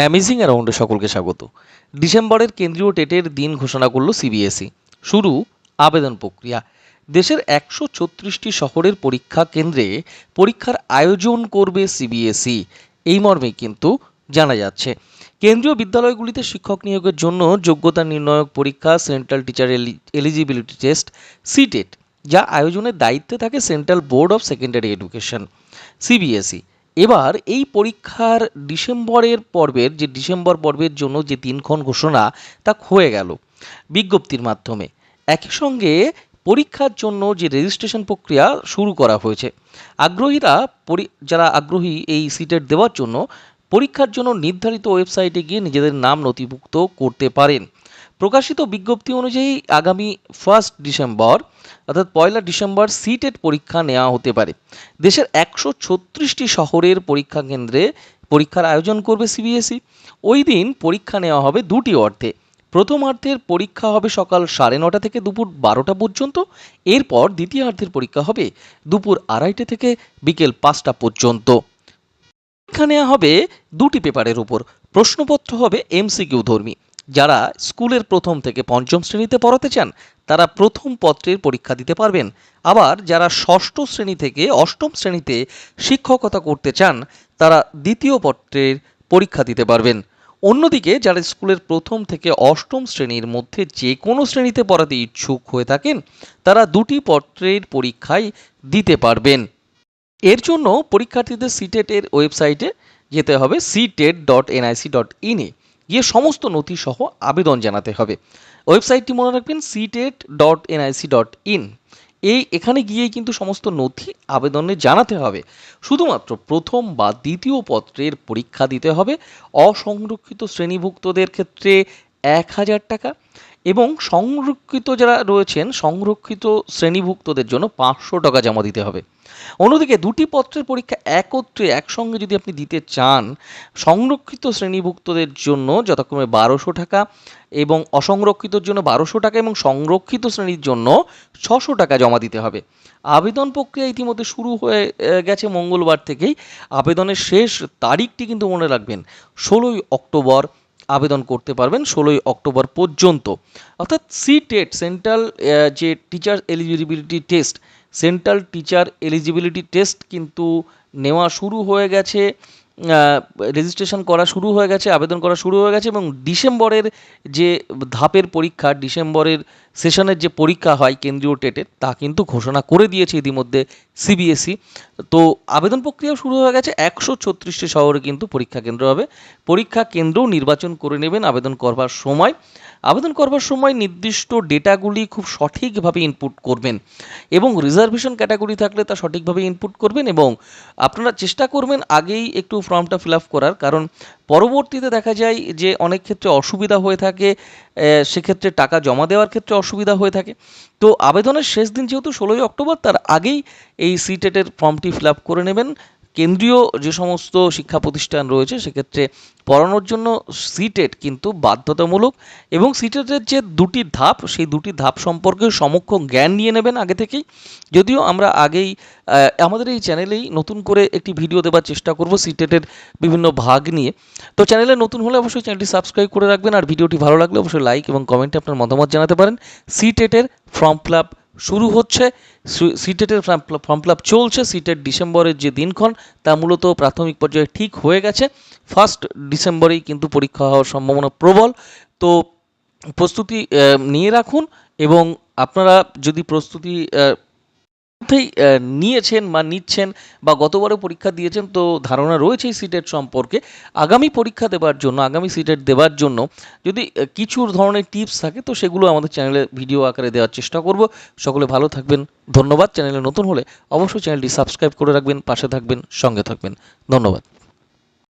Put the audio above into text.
Amazing অ্যারাউন্ডে সকলকে স্বাগত। ডিসেম্বরের কেন্দ্রীয় টেটের দিন ঘোষণা করল সিবিএসই। শুরু আবেদন প্রক্রিয়া। দেশের একশো ছত্রিশটি শহরের পরীক্ষা কেন্দ্রে পরীক্ষার আয়োজন করবে সিবিএসই। এই মর্মে কিন্তু জানা যাচ্ছে, কেন্দ্রীয় বিদ্যালয়গুলিতে শিক্ষক নিয়োগের জন্য যোগ্যতা নির্ণায়ক পরীক্ষা, central teacher eligibility test, CTET, যা আয়োজনের দায়িত্বে থাকে central board of secondary education, CBSE. এবার এই পরীক্ষার ডিসেম্বরের পর্বের যে ডিসেম্বর পর্বের জন্য যে দিনক্ষণ ঘোষণা, তা হয়ে গেল বিজ্ঞপ্তির মাধ্যমে। একই সঙ্গে পরীক্ষার জন্য যে রেজিস্ট্রেশন প্রক্রিয়া শুরু করা হয়েছে, আগ্রহীরা যারা আগ্রহী এই সিটেট দেওয়ার জন্য, পরীক্ষার জন্য নির্ধারিত ওয়েবসাইটে গিয়ে নিজেদের নাম নথিভুক্ত করতে পারেন। প্রকাশিত বিজ্ঞপ্তি অনুযায়ী আগামী ফার্স্ট ডিসেম্বর অর্থাৎ পয়লা ডিসেম্বর সিটেট পরীক্ষা নেওয়া হতে পারে। দেশের একশো ছত্রিশটি শহরের পরীক্ষা কেন্দ্রে পরীক্ষার আয়োজন করবে সিবিএসই ওই দিন পরীক্ষা নেওয়া হবে দুটি অর্থে। প্রথমার্ধের পরীক্ষা হবে সকাল সাড়ে নটা থেকে দুপুর বারোটা পর্যন্ত। এরপর দ্বিতীয়ার্ধের পরীক্ষা হবে দুপুর আড়াইটে থেকে বিকেল পাঁচটা পর্যন্ত। পরীক্ষা নেওয়া হবে দুটি পেপারের উপর। প্রশ্নপত্র হবে এমসিকিউ ধর্মী। যারা স্কুলের প্রথম থেকে পঞ্চম শ্রেণীতে পড়াতে চান, তারা প্রথম পত্রের পরীক্ষা দিতে পারবেন। আবার যারা ষষ্ঠ শ্রেণি থেকে অষ্টম শ্রেণীতে শিক্ষকতা করতে চান, তারা দ্বিতীয় পত্রের পরীক্ষা দিতে পারবেন। অন্যদিকে যারা স্কুলের প্রথম থেকে অষ্টম শ্রেণির মধ্যে যে কোনো শ্রেণীতে পড়াতে ইচ্ছুক হয়ে থাকেন, তারা দুটি পত্রের পরীক্ষায় দিতে পারবেন। এর জন্য পরীক্ষার্থীদের সিটেটের ওয়েবসাইটে যেতে হবে C CTET dot NIC dot ইনে গিয়ে সমস্ত নথি সহ আবেদন জানাতে হবে। ওয়েবসাইটটি মনে রাখবেন CTET dot NIC dot in এই এখানে গিয়েই কিন্তু সমস্ত নথি আবেদনে জানাতে হবে। শুধুমাত্র প্রথম বা দ্বিতীয় পত্রের পরীক্ষা দিতে হবে। অসংরক্ষিত শ্রেণীভুক্তদের ক্ষেত্রে এক হাজার টাকা এবং সংরক্ষিত যারা রয়েছেন, সংরক্ষিত শ্রেণীভুক্তদের জন্য পাঁচশো টাকা জমা দিতে হবে। অন্যদিকে দুটি পত্রের পরীক্ষা একত্রে একসঙ্গে যদি আপনি দিতে চান, সংরক্ষিত শ্রেণীভুক্তদের জন্য যথাক্রমে বারোশো টাকা এবং অসংরক্ষিতর জন্য বারোশো টাকা এবং সংরক্ষিত শ্রেণির জন্য ছশো টাকা জমা দিতে হবে। আবেদন প্রক্রিয়া ইতিমধ্যে শুরু হয়ে গেছে মঙ্গলবার থেকেই। আবেদনের শেষ তারিখটি কিন্তু মনে রাখবেন, ষোলোই অক্টোবর। আবেদন করতে পারবেন ষোলোই অক্টোবর পর্যন্ত। অর্থাৎ সি টেট, সেন্ট্রাল যে teacher eligibility test, central teacher eligibility test কিন্তু নেওয়া শুরু হয়ে গেছে রেজিস্ট্রেশন করা শুরু হয়ে গেছে, আবেদন করা শুরু হয়ে গেছে এবং ডিসেম্বরের যে ধাপের পরীক্ষা, ডিসেম্বরের সেশনের যে পরীক্ষা হয় কেন্দ্রীয় টেটের, তা কিন্তু ঘোষণা করে দিয়েছে ইতিমধ্যে সিবিএসই তো আবেদন প্রক্রিয়া শুরু হয়ে গেছে, একশো ছত্রিশটি শহরে কিন্তু পরীক্ষা কেন্দ্র হবে। পরীক্ষা কেন্দ্রও নির্বাচন করে নেবেন আবেদন করবার সময়। আবেদন করবার সময় নির্দিষ্ট ডেটাগুলি খুব সঠিকভাবে ইনপুট করবেন এবং রিজার্ভেশন ক্যাটাগরি থাকলে তা সঠিকভাবে ইনপুট করবেন এবং আপনারা চেষ্টা করবেন আগেই একটু ফর্মটা ফিল আপ করার, কারণ পরবর্তীতে দেখা যায় যে অনেক ক্ষেত্রে অসুবিধা হয়ে থাকে সেক্ষেত্রে টাকা জমা দেওয়ার ক্ষেত্রে অসুবিধা হয়ে থাকে। তো আবেদনের শেষ দিন যেহেতু ষোলোই অক্টোবর, তার আগেই এই সিটেটের ফর্মটি ফিল আপ করে নেবেন। কেন্দ্রীয় যে সমস্ত শিক্ষা প্রতিষ্ঠান রয়েছে, সেক্ষেত্রে পড়ানোর জন্য সিটেট কিন্তু বাধ্যতামূলক এবং সিটেটের যে দুটি ধাপ, সেই দুটি ধাপ সম্পর্কে সমক্ষ জ্ঞান নিয়ে নেবেন আগে থেকেই। যদিও আমরা আগেই আমাদের এই চ্যানেলেই নতুন করে একটি ভিডিও দেওয়ার চেষ্টা করব সিটেটের বিভিন্ন ভাগ নিয়ে। তো চ্যানেলে নতুন হলে অবশ্যই চ্যানেলটি সাবস্ক্রাইব করে রাখবেন, আর ভিডিওটি ভালো লাগলে অবশ্যই লাইক এবং কমেন্টে আপনার মতামত জানাতে পারেন। সিটেটের ফর্ম ফিল আপ শুরু হচ্ছে সিটেটের ফর্ম ফিল চলছে। সিটেট ডিসেম্বরের যে দিনক্ষণ, তা মূলত প্রাথমিক পর্যায়ে ঠিক হয়ে গেছে। ফার্স্ট ডিসেম্বরেই কিন্তু পরীক্ষা হওয়ার সম্ভাবনা প্রবল। তো প্রস্তুতি নিয়ে রাখুন এবং আপনারা যদি প্রস্তুতি মধ্যেই নিয়েছেন বা নিচ্ছেন বা গতবারও পরীক্ষা দিয়েছেন, তো ধারণা রয়েছে এই সিটের সম্পর্কে। আগামী পরীক্ষা দেবার জন্য, আগামী সিটের দেবার জন্য যদি কিছু ধরনের টিপস থাকে, তো সেগুলো আমাদের চ্যানেলে ভিডিও আকারে দেওয়ার চেষ্টা করব। সকলে ভালো থাকবেন, ধন্যবাদ। চ্যানেলে নতুন হলে অবশ্যই চ্যানেলটি সাবস্ক্রাইব করে রাখবেন, পাশে থাকবেন, সঙ্গে থাকবেন। ধন্যবাদ।